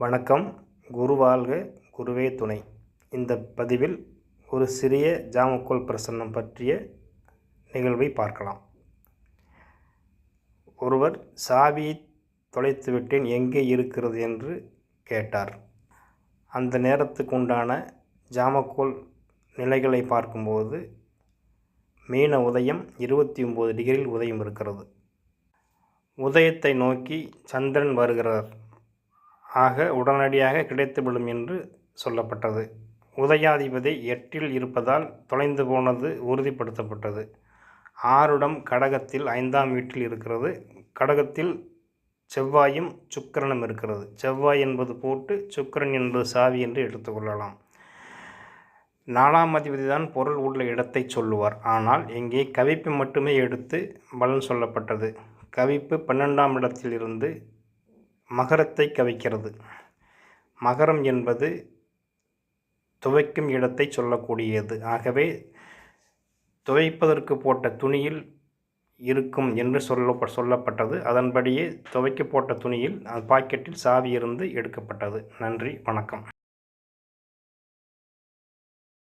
வணக்கம். குருவாழ்க குருவே துணை. இந்த பதிவில் ஒரு சிறிய ஜாமக்கோல் பிரசன்னம் பற்றிய நிகழ்வை பார்க்கலாம். ஒருவர் சாவியை தொலைத்துவிட்டேன் எங்கே இருக்கிறது என்று கேட்டார். அந்த நேரத்துக்கு உண்டான ஜாமக்கோல் நிலைகளை பார்க்கும்போது மீன உதயம் இருபத்தி ஒம்பது டிகிரியில் உதயம் இருக்கிறது. உதயத்தை நோக்கி சந்திரன் வருகிறார். ஆக உடனடியாக கிடைத்துவிடும் என்று சொல்லப்பட்டது. உதயாதிபதி எட்டில் இருப்பதால் தொலைந்து போனது உறுதிப்படுத்தப்பட்டது. ஆறுடம் கடகத்தில் ஐந்தாம் வீட்டில் இருக்கிறது. கடகத்தில் செவ்வாயும் சுக்கரனும் இருக்கிறது. செவ்வாய் என்பது போட்டு சுக்கிரன் என்பது சாவி என்று எடுத்துக்கொள்ளலாம் நாலாம் அதிபதி தான் பொருள் உள்ள இடத்தை சொல்லுவார். ஆனால் இங்கே கவிப்பு மட்டுமே எடுத்து பலன் சொல்லப்பட்டது. கவிப்பு பன்னெண்டாம் இடத்திலிருந்து மகரத்தை கவிக்கிறது. மகரம் என்பது துவைக்கும் இடத்தை சொல்லக்கூடியது. ஆகவே துவைப்பதற்கு போட்ட துணியில் இருக்கும் என்று சொல்ல சொல்லப்பட்டது. அதன்படியே துவைக்க போட்ட துணியில் பாக்கெட்டில் சாவி இருந்து எடுக்கப்பட்டது. நன்றி. வணக்கம்.